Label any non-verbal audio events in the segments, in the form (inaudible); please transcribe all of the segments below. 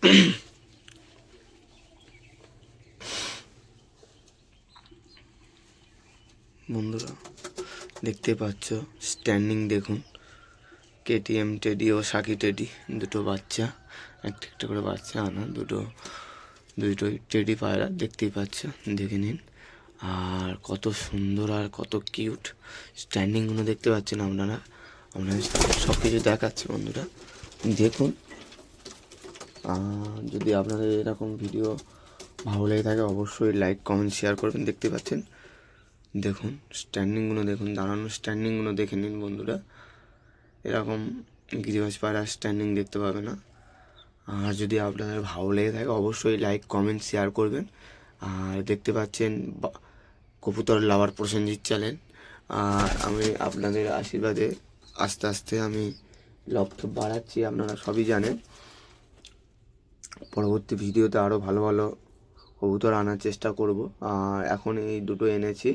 (coughs) বন্ধুরা, দেখতে পাচ্ছ স্ট্যান্ডিং দেখুন। কেটিএম টেডি ও সাকি টেডি দুটো বাচ্চা, একটা একটা করে বাচ্চা আনা, দুটো দুটো টেডি পায়রা, দেখতেই পাচ্ছ, দেখে নিন। আর কত সুন্দর আর কত কিউট স্ট্যান্ডিংগুলো দেখতে পাচ্ছেন আপনারা? আপনাদের সব কিছু দেখাচ্ছে বন্ধুরা। দেখুন যদি আপনাদের এরকম ভিডিও ভালো লেগে থাকে, অবশ্যই লাইক কমেন্ট শেয়ার করবেন। দেখতে পাচ্ছেন? দেখুন স্ট্যান্ডিংগুলো দেখুন দাঁড়ানোর স্ট্যান্ডিংগুলো দেখে নিন বন্ধুরা। এরকম গিরিবাজ পাড়ার স্ট্যান্ডিং দেখতে পাবে না। আর যদি আপনাদের ভালো লেগে থাকে, অবশ্যই লাইক কমেন্ট শেয়ার করবেন। আর দেখতে পাচ্ছেন কবুতর লাভার প্রসেনজিৎ চ্যানেল। আর আমি আপনাদের আশীর্বাদে আস্তে আস্তে আমি লক্ষ্য বাড়াচ্ছি, আপনারা সবই জানেন। পরবর্তী ভিডিওতে আরও ভালো ভালো কবুতর আনার চেষ্টা করব। আর এখন এই দুটো এনেছি।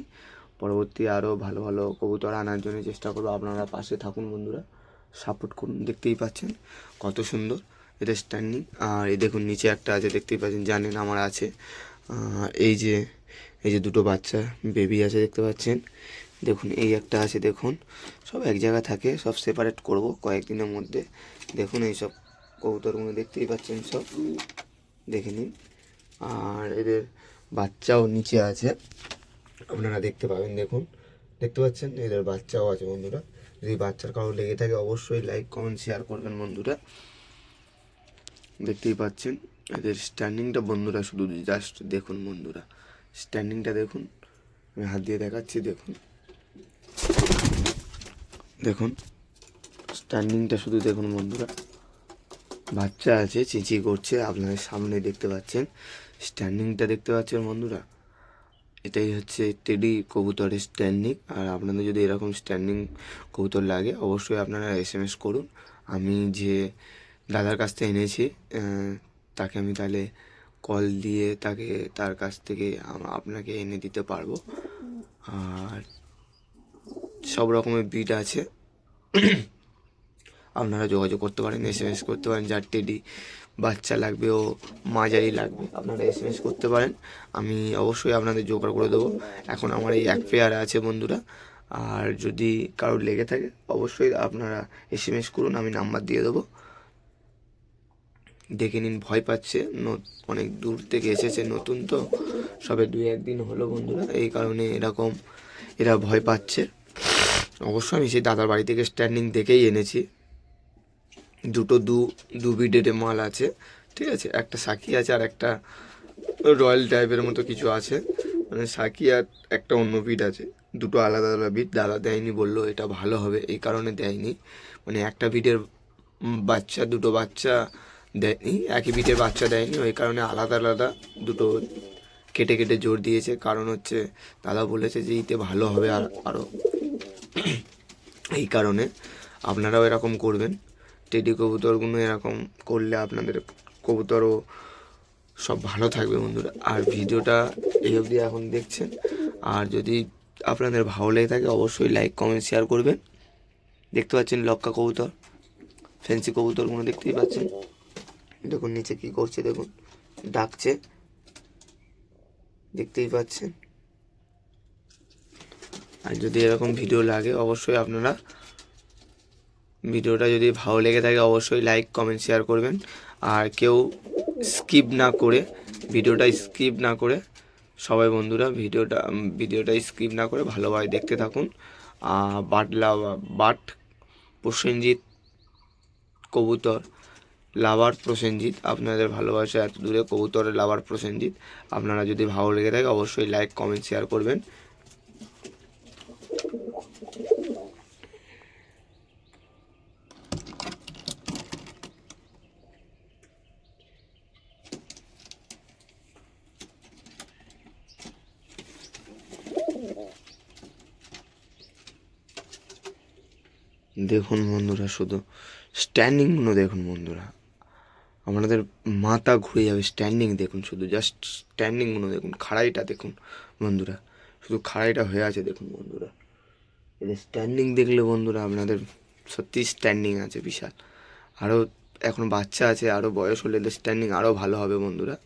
পরবর্তী আরও ভালো ভালো কবুতর আনার জন্য চেষ্টা করব। আপনারা পাশে থাকুন বন্ধুরা। সাপোর্ট করুন। দেখতেই পাচ্ছেন কত সুন্দর এটা স্ট্যান্ডিং আর এই দেখুন, নিচে একটা আছে, দেখতেই পাচ্ছেন, জানেন আমার আছে। এই যে এই যে দুটো বাচ্চা বেবি আছে, দেখতে পাচ্ছেন। দেখুন, এই একটা আছে, দেখুন। সব এক জায়গায় থাকে, সব সেপারেট করব কয়েকদিনের মধ্যে। দেখুন এই সব কবুতরগুলো দেখতেই পাচ্ছেন সব। দেখে নিন। আর এদের বাচ্চাও নিচে আছে। আপনারা দেখতে পাবেন, দেখুন। দেখতে পাচ্ছেন? এদের বাচ্চাও আছে, বন্ধুরা। যদি বাচ্চার কারও লেগে থাকে, অবশ্যই লাইক কমেন্ট শেয়ার করবেন, বন্ধুরা। দেখতেই পাচ্ছেন? এদের স্ট্যান্ডিংটা বন্ধুরা, শুধু জাস্ট দেখুন, বন্ধুরা। স্ট্যান্ডিংটা দেখুন। আমি হাত দিয়ে দেখাচ্ছি, দেখুন। দেখুন। স্ট্যান্ডিংটা শুধু দেখুন, বন্ধুরা। বাচ্চা আছে চিচি করছে, আপনাদের সামনে দেখতে পাচ্ছেন স্ট্যান্ডিংটা দেখতে পাচ্ছেন বন্ধুরা। এটাই হচ্ছে টেডি কবুতরের স্ট্যান্ডিং আর আপনাদের যদি এরকম স্ট্যান্ডিং কবুতর লাগে, অবশ্যই আপনারা এস এম এস করুন। আমি যে দাদার কাছ থেকে এনেছি তাকে আমি তাহলে কল দিয়ে তাকে, তার কাছ থেকে আপনাকে এনে দিতে পারব। আর সব রকমের বিট আছে। আপনারা যোগাযোগ করতে পারেন এস এম এস করতে পারেন, যার টেডি বাচ্চা লাগবে ও মাঝারি লাগবে, আপনারা এস এম এস করতে পারেন। আমি অবশ্যই আপনাদের জোগাড় করে দেবো। এখন আমার এই এক পেয়ার আছে বন্ধুরা, আর যদি কারোর লেগে থাকে, অবশ্যই আপনারা এস এম এস করুন, আমি নাম্বার দিয়ে দেবো। দেখে নিন, ভয় পাচ্ছে অনেক দূর থেকে এসেছে, নতুন তো, সবে দুই একদিন হলো বন্ধুরা, এই কারণে এরকম, এরা ভয় পাচ্ছে। অবশ্য আমি সেই দাদার বাড়ি থেকে স্ট্যান্ডিং দেখেই এনেছি। দুটো দু দু বিডের মাল আছে, ঠিক আছে? একটা সাকি আছে আর একটা রয়্যাল টাইপের মতো কিছু আছে। মানে সাকি আর একটা অন্য বিড আছে। দুটো আলাদা আলাদা বিড, দাদা দেয়নি, বলল এটা ভালো হবে, এই কারণে দেয়নি। মানে একটা বিডের বাচ্চা, দুটো বাচ্চা দেয়নি, একই বিটের বাচ্চা দেয়নি, ওই কারণে আলাদা আলাদা দুটো কেটে কেটে জোর দিয়েছে। কারণ হচ্ছে, দাদা বলেছে যে ইতে ভালো হবে আর আরও এই কারণে আপনারাও এরকম করবেন। টেডি কবুতরগুলো এরকম করলে আপনাদের কবুতরও সব ভালো থাকবে বন্ধুরা। আর ভিডিওটা এই অবধি এখন দেখছেন। আর যদি আপনাদের ভালো লেগে থাকে, অবশ্যই লাইক কমেন্ট শেয়ার করবেন। দেখতে পাচ্ছেন লক্কা কবুতর ফ্যান্সি কবুতরগুলো দেখতেই পাচ্ছেন। দেখুন, নিচে কি করছে দেখুন, ডাকছে। দেখতেই পাচ্ছেন। আর যদি এরকম ভিডিও লাগে, অবশ্যই আপনারা ভিডিওটা যদি ভালো লেগে থাকে অবশ্যই লাইক কমেন্ট শেয়ার করবেন। আর কেউ স্কিপ না করে ভিডিওটা স্কিপ না করে সবাই বন্ধুরা ভিডিওটা ভিডিওটা স্কিপ না করে ভালোভাবে দেখতে থাকুন। আহ, বাটলা বাট প্রসেনজিৎ কবুতর লাভার প্রসেনজিৎ আপনাদের ভালোবাসা এত দূরে কবুতরের লাভার প্রসেনজিৎ। আপনারা যদি ভালো লেগে থাকে অবশ্যই লাইক কমেন্ট শেয়ার করবেন। দেখুন বন্ধুরা, শুধু স্ট্যান্ডিংগুলো দেখুন বন্ধুরা। আপনাদের মাথা ঘুরে যাবে স্ট্যান্ডিং দেখুন, শুধু জাস্ট স্ট্যান্ডিংগুলো দেখুন, খাড়াইটা দেখুন বন্ধুরা। শুধু খাড়াইটা হয়ে আছে দেখুন বন্ধুরা। এদের স্ট্যান্ডিং দেখলে বন্ধুরা আপনাদের সত্যি স্ট্যান্ডিং আছে বিশাল। আরও এখন বাচ্চা আছে আরও বয়স হলে এদের স্ট্যান্ডিং আরও ভালো হবে বন্ধুরা।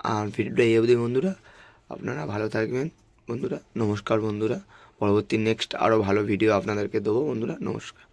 আর ভিডিওটা এই অবধি বন্ধুরা। আপনারা ভালো থাকবেন বন্ধুরা। নমস্কার বন্ধুরা। পরবর্তী নেক্সট আরও ভালো ভিডিও আপনাদেরকে দেবো। বন্ধুরা নমস্কার।